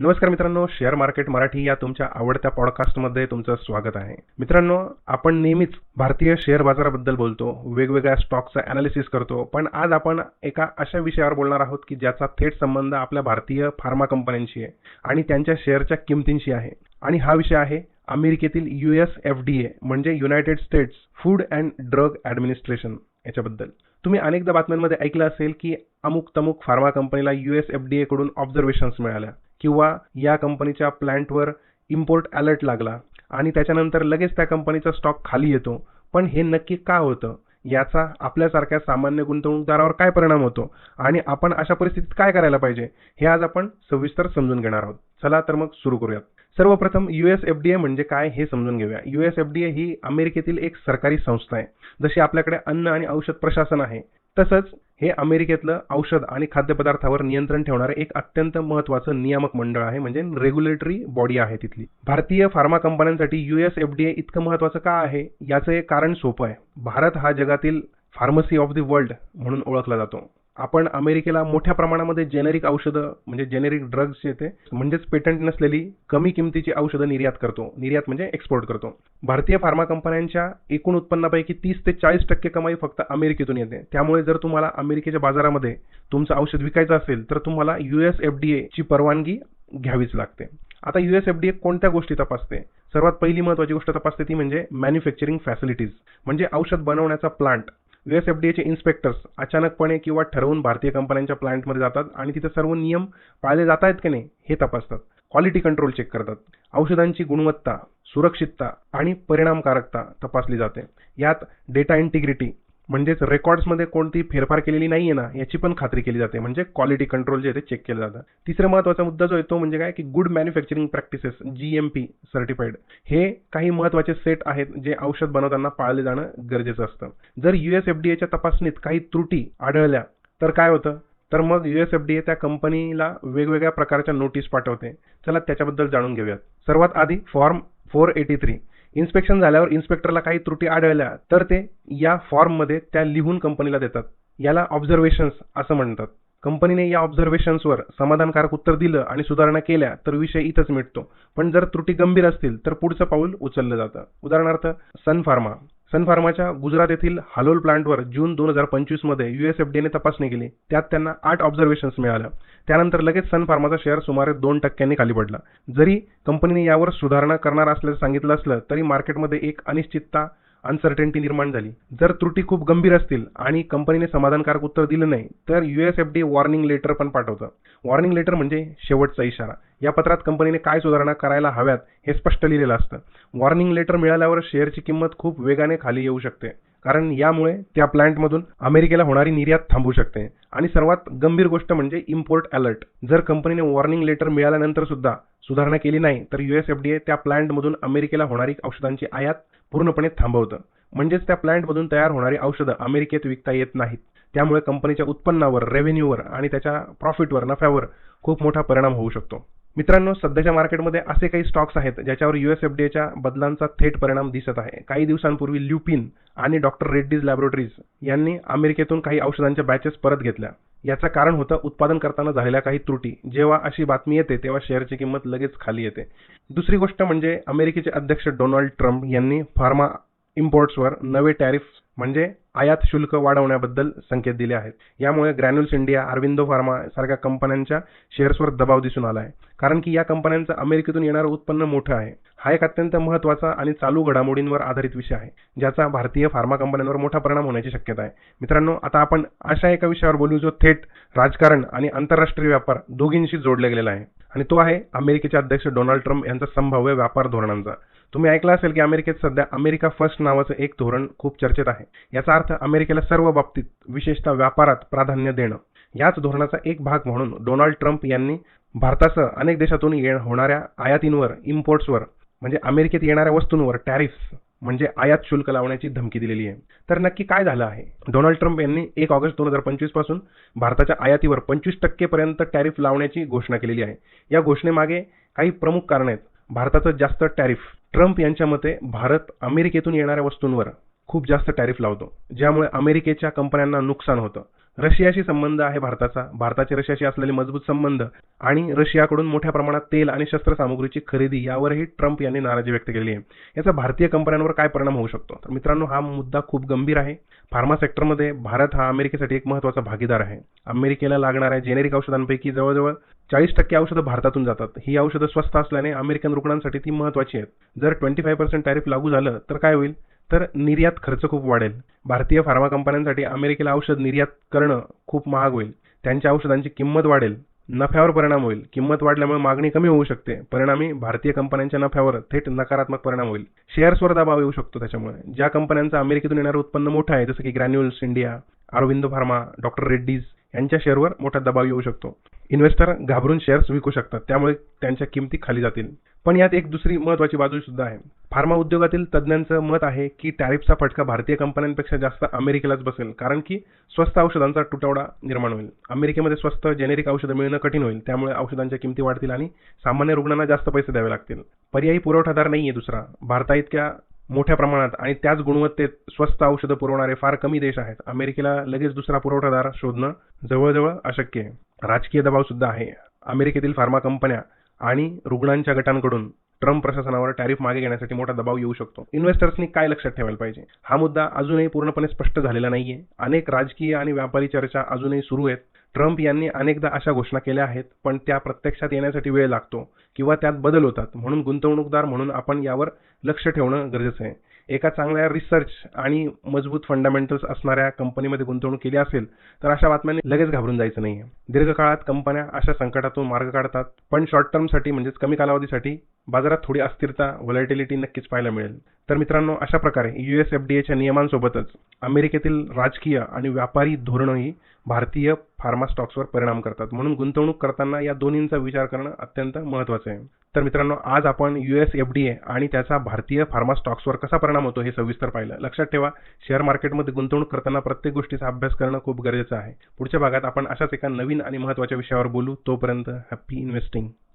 नमस्कार मित्रांनो share market Marathi या तुमच्या आवडत्या पॉडकास्टमध्ये तुमचं स्वागत आहे. मित्रांनो आपण नेहमीच भारतीय शेअर बाजाराबद्दल बोलतो वेगवेगळ्या स्टॉकचा अनालिसिस करतो पण आज आपण एका अशा विषयावर बोलणार आहोत की ज्याचा थेट संबंध आपल्या भारतीय फार्मा कंपन्यांशी आहे आणि त्यांच्या शेअरच्या किमतींशी आहे. आणि हा विषय आहे अमेरिकेतील U S F D A म्हणजे United States Food and Drug Administration याच्याबद्दल. तुम्ही अनेकदा बातम्यांमध्ये ऐकलं असेल की अमुक तमुक फार्मा कंपनीला यू एस एफ डी एकडून ऑब्झर्वेशन्स मिळाल्या. किंवा या कंपनीच्या प्लांटवर इम्पोर्ट अलर्ट लागला आणि त्याच्यानंतर लगेच त्या कंपनीचा स्टॉक खाली येतो. पण हे नक्की का होतं? याचा आपल्यासारख्या सामान्य गुंतवणूकदारावर काय परिणाम होतो? आणि आपण अशा परिस्थितीत काय करायला पाहिजे? हे आज आपण सविस्तर समजून घेणार आहोत. चला तर मग सुरू करूयात. सर्वप्रथम युएस एफ डी ए म्हणजे काय हे समजून घेऊया. युएस एफ डी ए ही अमेरिकेतील एक सरकारी संस्था आहे. जशी आपल्याकडे अन्न आणि औषध प्रशासन आहे तसंच हे अमेरिकेतलं औषध आणि खाद्यपदार्थावर नियंत्रण ठेवणारं एक अत्यंत महत्वाचं नियामक मंडळ आहे म्हणजे रेग्युलेटरी बॉडी आहे तिथली. भारतीय फार्मा कंपन्यांसाठी युएस एफडीए इतकं महत्वाचं का आहे? याचं एक कारण सोपं आहे. भारत हा जगातील फार्मसी ऑफ द वर्ल्ड म्हणून ओळखला जातो. आपण अमेरिकेला मोठ्या प्रमाणामध्ये जेनेरिक औषधं म्हणजे जेनेरिक ड्रग्स येते म्हणजेच पेटंट नसलेली कमी किमतीची औषधं निर्यात करतो. निर्यात म्हणजे एक्सपोर्ट करतो. भारतीय फार्मा कंपन्यांच्या एकूण उत्पन्नापैकी तीस ते चाळीस टक्के कमाई फक्त अमेरिकेतून येते. त्यामुळे जर तुम्हाला अमेरिकेच्या बाजारामध्ये तुमचं औषध विकायचं असेल तर तुम्हाला युएस एफडीए ची परवानगी घ्यावीच लागते. आता युएस एफडीए कोणत्या गोष्टी तपासते? सर्वात पहिली महत्वाची गोष्ट तपासते ती म्हणजे मॅन्युफॅक्चरिंग फॅसिलिटीज म्हणजे औषध बनवण्याचा प्लांट युएस एफ डी एचे इन्स्पेक्टर्स अचानकपणे किंवा ठरवून भारतीय कंपन्यांच्या प्लांटमध्ये जातात आणि तिथे सर्व नियम पाळले जात आहेत की नाही हे तपासतात. क्वालिटी कंट्रोल चेक करतात. औषधांची गुणवत्ता सुरक्षितता आणि परिणामकारकता तपासली जाते. यात डेटा इंटिग्रिटी म्हणजेच रेकॉर्ड्समध्ये कोणती फेरफार केलेली नाही आहे ना याची पण खात्री केली जाते. म्हणजे क्वालिटी कंट्रोल जे ते चेक केलं जातं. तिसरा महत्त्वाचा मुद्दा जो आहे तो म्हणजे काय की good manufacturing practices G M P certified हे काही महत्त्वाचे सेट आहेत जे औषध बनवताना पाळले जाणं गरजेचं असतं. जर युएस एफ डी एच्या तपासणीत काही त्रुटी आढळल्या तर काय होतं? तर मग युएस एफ डी ए त्या कंपनीला वेगवेगळ्या प्रकारच्या नोटीस पाठवते. चला त्याच्याबद्दल जाणून घेऊयात. सर्वात आधी form four eighty three inspection झाल्यावर इन्स्पेक्टरला काही त्रुटी आढळल्या तर ते या फॉर्ममध्ये त्या लिहून कंपनीला देतात. याला ऑब्झर्वेशन्स असं म्हणतात. कंपनीने या ऑब्झर्वेशन्सवर समाधानकारक उत्तर दिलं आणि सुधारणा केल्या तर विषय इथंच मिटतो. पण जर त्रुटी गंभीर असतील तर पुढचं पाऊल उचललं जातं. उदाहरणार्थ सन फार्मा सन फार्माच्या गुजरात येथील हालोल प्लांटवर जून दोन हजार पंचवीसमध्ये मध्ये एफ तपासणी केली. त्यात त्यांना आठ ऑब्झर्वेशन्स मिळाल्या. त्यानंतर लगेच सन फार्माचा शेअर सुमारे दोन टक्क्यांनी खाली पडला. जरी कंपनीने यावर सुधारणा करणार असल्याचं सांगितलं असलं तरी मार्केटमध्ये एक अनिश्चितता अनसर्टेनिटी निर्माण झाली. जर त्रुटी खूप गंभीर असतील आणि कंपनीने समाधानकारक उत्तर दिलं नाही तर US F D warning letter पण पाठवतं. वॉर्निंग लेटर म्हणजे शेवटचा इशारा. या पत्रात कंपनीने काय सुधारणा करायला हव्यात हे स्पष्ट लिहिलेलं असतं. वॉर्निंग लेटर मिळाल्यावर शेअरची किंमत खूप वेगाने खाली येऊ शकते. कारण यामुळे त्या प्लांटमधून अमेरिकेला होणारी निर्यात थांबू शकते. आणि सर्वात गंभीर गोष्ट म्हणजे इम्पोर्ट अलर्ट जर कंपनीने वॉर्निंग लेटर मिळाल्यानंतर सुद्धा सुधारणा केली नाही तर युएस एफ डी ए त्या प्लांटमधून अमेरिकेला होणारी औषधांची आयात पूर्णपणे थांबवतं. म्हणजेच त्या प्लांटमधून तयार होणारी औषधं अमेरिकेत विकता येत नाहीत. त्यामुळे कंपनीच्या उत्पन्नावर रेव्हेन्यूवर आणि त्याच्या प्रॉफिटवर नफ्यावर खूप मोठा परिणाम होऊ शकतो. मित्रांनो सध्याच्या मार्केटमध्ये असे काही स्टॉक्स आहेत ज्याच्यावर युएस एफ बदलांचा थेट परिणाम दिसत आहे. काही दिवसांपूर्वी ल्युपिन आणि डॉक्टर रेड्डीज लॅबोरेटरीज यांनी अमेरिकेतून काही औषधांच्या बॅचेस परत घेतल्या. याचं कारण होतं उत्पादन करताना झालेल्या काही त्रुटी. जेव्हा अशी बातमी येते तेव्हा शेअरची किंमत लगेच खाली येते. दुसरी गोष्ट म्हणजे अमेरिकेचे अध्यक्ष डोनाल्ड ट्रम्प यांनी फार्मा इम्पोर्ट्सवर नवे टॅरिफ म्हणजे आयात शुल्क वाढवण्याबद्दल संकेत दिले आहेत. यामुळे ग्रॅन्युल्स इंडिया अरविंदो फार्मा सारख्या कंपन्यांच्या शेअर्सवर दबाव दिसून आला आहे. कारण की या कंपन्यांचं अमेरिकेतून येणारं उत्पन्न मोठं आहे. हा एक अत्यंत महत्त्वाचा आणि चालू घडामोडींवर आधारित विषय आहे ज्याचा भारतीय फार्मा कंपन्यांवर मोठा परिणाम होण्याची शक्यता आहे. मित्रांनो आता आपण अशा एका विषयावर बोलू जो थेट राजकारण आणि आंतरराष्ट्रीय व्यापार दोघींशी जोडला गेलेला आहे. आणि तो आहे अमेरिकेचे अध्यक्ष डोनाल्ड ट्रम्प यांचा संभाव्य व्यापार धोरणांचा. तुम्ही ऐकलं असेल की अमेरिकेत सध्या अमेरिका फर्स्ट नावाचं एक धोरण खूप चर्चेत आहे. याचा अर्थ अमेरिकेला सर्व बाबतीत विशेषतः व्यापारात प्राधान्य देणं. याच धोरणाचा एक भाग म्हणून डोनाल्ड ट्रम्प यांनी भारतासह अनेक देशातून होणाऱ्या आयातींवर इम्पोर्ट्सवर म्हणजे अमेरिकेत येणाऱ्या वस्तूंवर टॅरिफ्स म्हणजे आयात शुल्क लावण्याची धमकी दिलेली आहे. तर नक्की काय झालं आहे? डोनाल्ड ट्रम्प यांनी एक ऑगस्ट दोन हजार पंचवीसपासून भारताच्या आयातीवर पंचवीस टक्केपर्यंत टॅरिफ लावण्याची घोषणा केलेली आहे. या घोषणेमागे काही प्रमुख कारणं आहेत. भारताचं जास्त टॅरिफ ट्रम्प यांच्या मते भारत अमेरिकेतून येणाऱ्या वस्तूंवर खूप जास्त टॅरिफ लावतो ज्यामुळे अमेरिकेच्या कंपन्यांना नुकसान होतं. रशियाशी संबंध आहे भारताचा. भारताचे रशियाशी असलेले मजबूत संबंध आणि रशियाकडून मोठ्या प्रमाणात तेल आणि शस्त्रसामुग्रीची खरेदी यावरही ट्रम्प यांनी नाराजी व्यक्त केली आहे. याचा भारतीय कंपन्यांवर काय परिणाम होऊ शकतो? तर मित्रांनो हा मुद्दा खूप गंभीर आहे. फार्मा सेक्टरमध्ये भारत हा अमेरिकेसाठी एक महत्त्वाचा भागीदार आहे. अमेरिकेला लागणाऱ्या जेनेरिक औषधांपैकी जवळजवळ चाळीस टक्के औषधं भारतातून जातात. ही औषधं स्वस्त असल्याने अमेरिकन रुग्णांसाठी ती महत्वाची आहेत. जर ट्वेंटी फाय पर्सेंट टॅरिफ लागू झालं तर काय होईल? तर निर्यात खर्च खूप वाढेल. भारतीय फार्मा कंपन्यांसाठी अमेरिकेला औषध निर्यात करणं खूप महाग होईल. त्यांच्या औषधांची किंमत वाढेल. नफ्यावर परिणाम होईल. किंमत वाढल्यामुळे मागणी कमी होऊ शकते. परिणामी भारतीय कंपन्यांच्या नफ्यावर थेट नकारात्मक परिणाम होईल. शेअर्सवर दबाव येऊ शकतो त्याच्यामुळे. ज्या कंपन्यांचं अमेरिकेतून येणारं उत्पन्न मोठं आहे जसं की Granules India Arvind Pharma doctor Reddy's यांच्या शेअरवर मोठा दबाव येऊ शकतो. इन्व्हेस्टर घाबरून शेअर्स विकू शकतात. त्यामुळे त्यांच्या किमती खाली जातील. पण यात एक दुसरी महत्वाची बाजू सुद्धा आहे. फार्मा उद्योगातील तज्ज्ञांचं मत आहे की टॅरिफचा फटका भारतीय कंपन्यांपेक्षा जास्त अमेरिकेलाच बसेल कारण की स्वस्त औषधांचा तुटवडा निर्माण होईल. अमेरिकेमध्ये स्वस्त जेनेरिक औषधं मिळणं कठीण होईल. त्यामुळे औषधांच्या किमती वाढतील आणि सामान्य रुग्णांना जास्त पैसे द्यावे लागतील. पर्यायी पुरवठादार नाहीये दुसरा. भारता इतक्या मोठ्या प्रमाणात आणि त्याच गुणवत्तेत स्वस्त औषधं पुरवणारे फार कमी देश आहेत. अमेरिकेला लगेच दुसरा पुरवठादार शोधणं जवळजवळ अशक्य आहे. राजकीय दबाव सुद्धा आहे. अमेरिकेतील फार्मा कंपन्या आणि रुग्णांच्या गटांकडून ट्रम्प प्रशासनावर टॅरिफ मागे घेण्यासाठी मोठा दबाव येऊ शकतो. इन्व्हेस्टर्सनी काय लक्षात ठेवायला पाहिजे? हा मुद्दा अजूनही पूर्णपणे स्पष्ट झालेला नाहीये. अनेक राजकीय आणि व्यापारी चर्चा अजूनही सुरू आहेत. ट्रम्प यांनी अनेकदा अशा घोषणा केल्या आहेत पण त्या प्रत्यक्षात येण्यासाठी वेळ लागतो किंवा त्यात बदल होतात म्हणून गुंतवणूकदार म्हणून आपण यावर लक्ष ठेवणं गरजेचं आहे. एका चांगल्या रिसर्च आणि मजबूत फंडामेंटल्स असणाऱ्या कंपनीमध्ये गुंतवणूक केली असेल तर अशा बातम्यांनी लगेच घाबरून जायचं नाहीये. दीर्घकाळात कंपन्या अशा संकटातून मार्ग काढतात पण शॉर्ट टर्मसाठी म्हणजेच कमी कालावधीसाठी बाजारात थोडी अस्थिरता व्हॉलेटिलिटी नक्कीच पाहायला मिळेल. तर मित्रांनो अशा प्रकारे युएस एफडीएच्या नियमांसोबतच अमेरिकेतील राजकीय आणि व्यापारी धोरणही भारतीय फार्मा स्टॉक्सवर परिणाम करतात. म्हणून गुंतवणूक करताना या दोन्हींचा विचार करणं अत्यंत महत्वाचं आहे. तर मित्रांनो आज आपण युएस एफडीए आणि त्याचा भारतीय फार्मा स्टॉक्सवर कसा परिणाम होतो हे सविस्तर पाहिलं. लक्षात ठेवा शेअर मार्केटमध्ये गुंतवणूक करताना प्रत्येक गोष्टीचा अभ्यास करणं खूप गरजेचं आहे. पुढच्या भागात आपण अशाच एका नवीन आणि महत्त्वाच्या विषयावर बोलू. तोपर्यंत हॅप्पी इन्व्हेस्टिंग